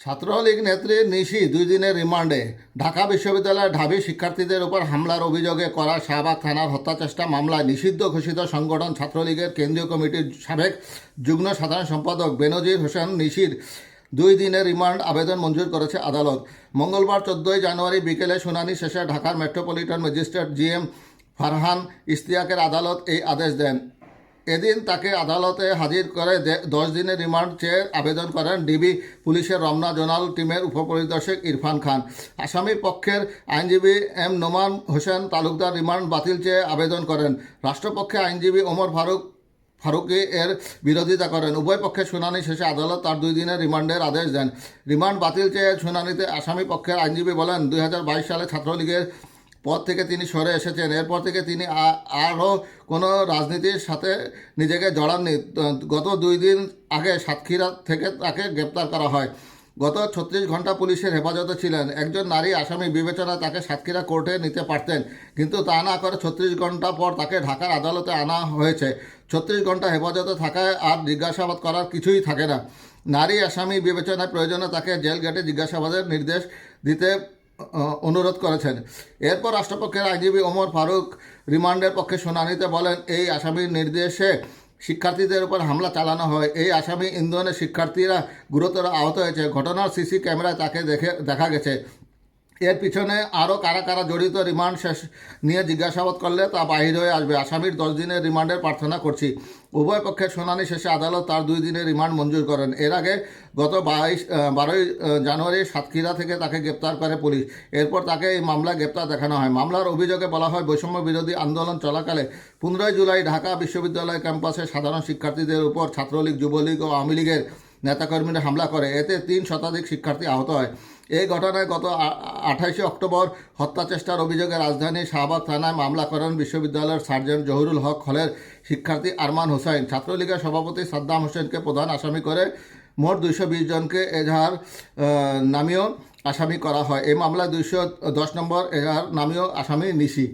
ছাত্রলীগ নেত্রী নিশি দুই দিনের রিমান্ডে ঢাকা বিশ্ববিদ্যালয়ের ঢাবি শিক্ষার্থীদের উপর হামলার অভিযোগে করা শাহবাগ থানার হত্যাচেষ্টা মামলায় নিষিদ্ধ ঘোষিত সংগঠন ছাত্রলীগের কেন্দ্রীয় কমিটির সাবেক যুগ্ম সাধারণ সম্পাদক বেনজির হোসেন নিশির দুই দিনের রিমান্ড আবেদন মঞ্জুর করেছে আদালত। মঙ্গলবার চোদ্দোই জানুয়ারি বিকেলে শুনানি শেষে ঢাকার metropolitan magistrate G M Farhan ইশতিয়াকের আদালত এই আদেশ দেন। এদিন তাকে আদালতে হাজির করে দশ দিনের রিমান্ড চেয়ে আবেদন করেন ডিবি পুলিশের রমনা জোনাল টিমের উপপরিদর্শক ইরফান খান। আসামির পক্ষের আইনজীবী এম নোমান হোসেন তালুকদার রিমান্ড বাতিল চেয়ে আবেদন করেন। রাষ্ট্রপক্ষে আইনজীবী ওমর ফারুক ফারুকি এর বিরোধিতা করেন। উভয় পক্ষের শুনানি শেষে আদালত তার দুই দিনের রিমান্ডের আদেশ দেন। রিমান্ড বাতিল চেয়ে শুনানিতে আসামি পক্ষের আইনজীবী বলেন, দুই হাজার বাইশ সালে ছাত্রলীগের পদ থেকে তিনি সরে এসেছেন। এরপর থেকে তিনি আরও কোনো রাজনীতির সাথে নিজেকে জড়াননি। গত দুই দিন আগে সাতক্ষীরা থেকে তাকে গ্রেপ্তার করা হয়। গত ছত্রিশ ঘণ্টা পুলিশের হেফাজতে ছিলেন। একজন নারী আসামি বিবেচনায় তাকে সাতক্ষীরা কোর্টে নিতে পারতেন। কিন্তু তা না করে ছত্রিশ ঘণ্টা পর তাকে ঢাকার আদালতে আনা হয়েছে। ছত্রিশ ঘণ্টা হেফাজতে থাকায় আর জিজ্ঞাসাবাদ করার কিছুই থাকে না। নারী আসামি বিবেচনায় প্রয়োজনে তাকে জেল গেটে জিজ্ঞাসাবাদের নির্দেশ দিতে অনুরোধ করেছেন। এরপর রাষ্ট্রপক্ষের আইনজীবী ওমর ফারুক রিমান্ডের পক্ষে শুনানিতে বলেন, এই আসামির নির্দেশে শিক্ষার্থীদের উপর হামলা চালানো হয়। এই আসামি ইন্ধনের শিক্ষার্থীরা গুরুতর আহত হয়েছে। ঘটনার সিসি ক্যামেরায় তাকে দেখে, দেখা গেছে। এর পিছনে আরও কারা কারা জড়িত রিমান্ড শেষ নিয়ে জিজ্ঞাসাবাদ করলে তা বাহির হয়ে আসবে। আসামির দশ দিনের রিমান্ডের প্রার্থনা করছি। উভয় পক্ষের শুনানি শেষে আদালত তার দুই দিনের রিমান্ড মঞ্জুর করেন। এর আগে গত বাইশ বারোই জানুয়ারি সাতক্ষীরা থেকে তাকে গ্রেপ্তার করে পুলিশ। এরপর তাকে এই মামলা গ্রেপ্তার দেখানো হয়। মামলার অভিযোগে বলা হয়, বৈষম্য বিরোধী আন্দোলন চলাকালে পনেরোই জুলাই ঢাকা বিশ্ববিদ্যালয় ক্যাম্পাসে সাধারণ শিক্ষার্থীদের উপর ছাত্রলীগ, যুবলীগ ও আওয়ামী লীগের নেতাকর্মীরা হামলা করে। এতে তিন শতাধিক শিক্ষার্থী আহত হয়। এই ঘটনায় গত আঠাইশে অক্টোবর হত্যা চেষ্টার অভিযোগে রাজধানী শাহবাগ থানায় মামলা করেন বিশ্ববিদ্যালয়ের সার্জন জহুরুল হক হলের শিক্ষার্থী আরমান হোসেন ছাত্রলীগের সভাপতি সাদ্দাম হোসেনকে প্রধান আসামি করে মোট দুইশো বিশ জনকে এজাহার নামেও নামীয় আসামি করা হয়। এই মামলায় দুইশো দশ নম্বর এজাহার, নামীয় আসামি নিশি।